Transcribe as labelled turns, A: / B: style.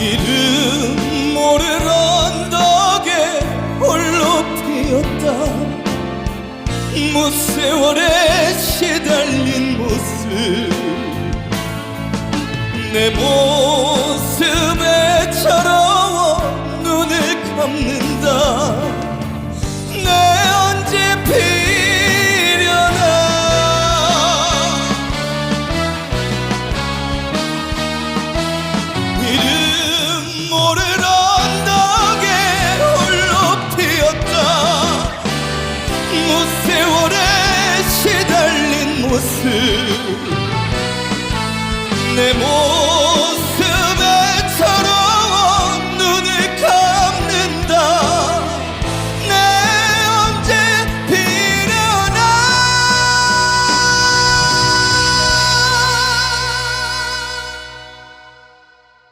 A: 이름 모를 언덕에 홀로 피었다. 무세월에 시달린 모습. 내 모습에 철러워 눈을 감는다 모습 내 모습